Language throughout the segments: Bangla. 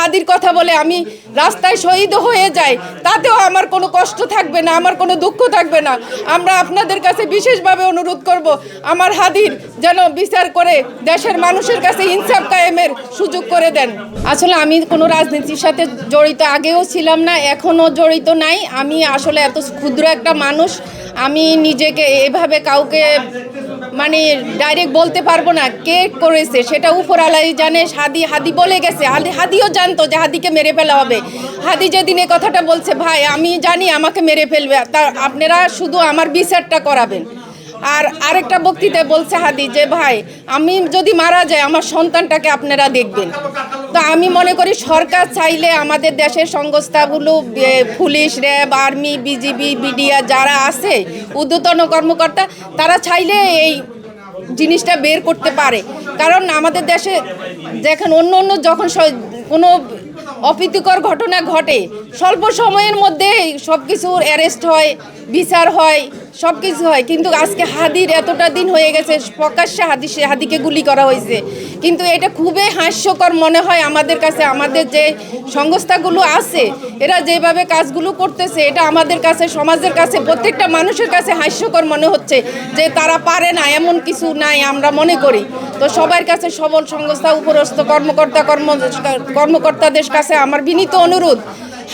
হাদির কথা বলে আমি রাস্তায় শহীদ হয়ে যাই, তাতেও আমার কোনো কষ্ট থাকবে না, আমার কোনো দুঃখ থাকবে না। আমরা আপনাদের কাছে বিশেষভাবে অনুরোধ করব, আমার হাদির যেন বিচার করে দেশের মানুষের কাছে ইনসাফ কায়েমের সুযোগ করে দেন। আসলে আমি কোনো রাজনীতির সাথে জড়িত আগেও ছিলাম না, এখনও জড়িত নাই। আমি আসলে এত ক্ষুদ্র একটা মানুষ আমি নিজেকে এভাবে কাউকে মানে ডাইরেক্ট বলতে পারব না, কে করেছে সেটা উপরালাই জানে, হাদি হাদি বলে গেছে, হাদি, হাদিও জানতো যে হাদিকে মেরে ফেলা হবে। হাদি যেদিন এ কথাটা বলছে, ভাই, আমি জানি আমাকে মেরে ফেলবে, তা আপনারা শুধু আমার বিচারটা করাবেন। আর আরেকটা বক্তৃতায় বলছে হাদি যে, ভাই, আমি যদি মারা যাই, আমার সন্তানটাকে আপনারা দেখবেন। তো আমি মনে করি সরকার চাইলে আমাদের দেশের সংস্থাগুলো পুলিশ, র্যাব, আর্মি, বিজিবি বিডিআ যারা আছে, ঊর্ধ্বতন কর্মকর্তা, তারা চাইলে এই জিনিসটা বের করতে পারে। কারণ আমাদের দেশে দেখেন অন্য অন্য যখন কোনো অপ্রীতিকর ঘটনা ঘটে, স্বল্প সময়ের মধ্যে সব কিছুর অ্যারেস্ট হয়, বিচার হয়। সব কিছু হয়। কিন্তু আজকে হাদির এতটা দিন হয়ে গেছে, প্রকাশ্যে হাদি হাদিকে গুলি করা হয়েছে। কিন্তু এটা খুবই হাস্যকর মনে হয় আমাদের কাছে, আমাদের যে সংস্থাগুলো আছে, এরা যেভাবে কাজগুলো করতেছে, এটা আমাদের কাছে, সমাজের কাছে, প্রত্যেকটা মানুষের কাছে হাস্যকর মনে হচ্ছে যে তারা পারে না, এমন কিছু নাই আমরা মনে করি। তো সবার কাছে সবল সংস্থা, উপরস্থ কর্মকর্তা কর্ম কর্মকর্তাদের কাছে আমার বিনীত অনুরোধ,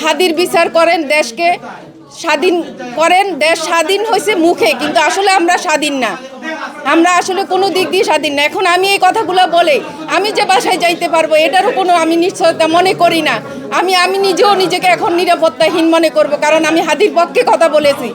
হাদির বিচার করেন দেশকে স্বাধীন করেন দেশ স্বাধীন হয়েছে মুখে কিন্তু আসলে আমরা স্বাধীন না। আমরা আসলে কোনো দিক দিয়ে স্বাধীন না। এখন আমি এই কথাগুলো বলে আমি যে বাসায় যাইতে পারব, এটারও কোনো আমি নিশ্চয়তা মনে করি না। আমি আমি নিজেও নিজেকে এখন নিরাপত্তাহীন মনে করব, কারণ আমি হাদির পক্ষে কথা বলেছি।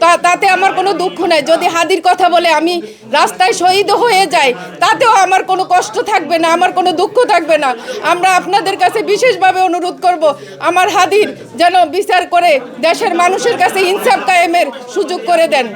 তা, তাতে আমার কোনো দুঃখ নাই। যদি হাদির কথা বলে আমি রাস্তায় শহীদ হয়ে যাই, তাতেও আমার কোনো কষ্ট থাকবে না, আমার কোনো দুঃখ থাকবে না। আমরা আপনাদের কাছে বিশেষভাবে অনুরোধ করব, আমার হাদির যেন বিচার করে দেশের মানুষের কাছে ইনসাফ কায়েমের সুযোগ করে দেন।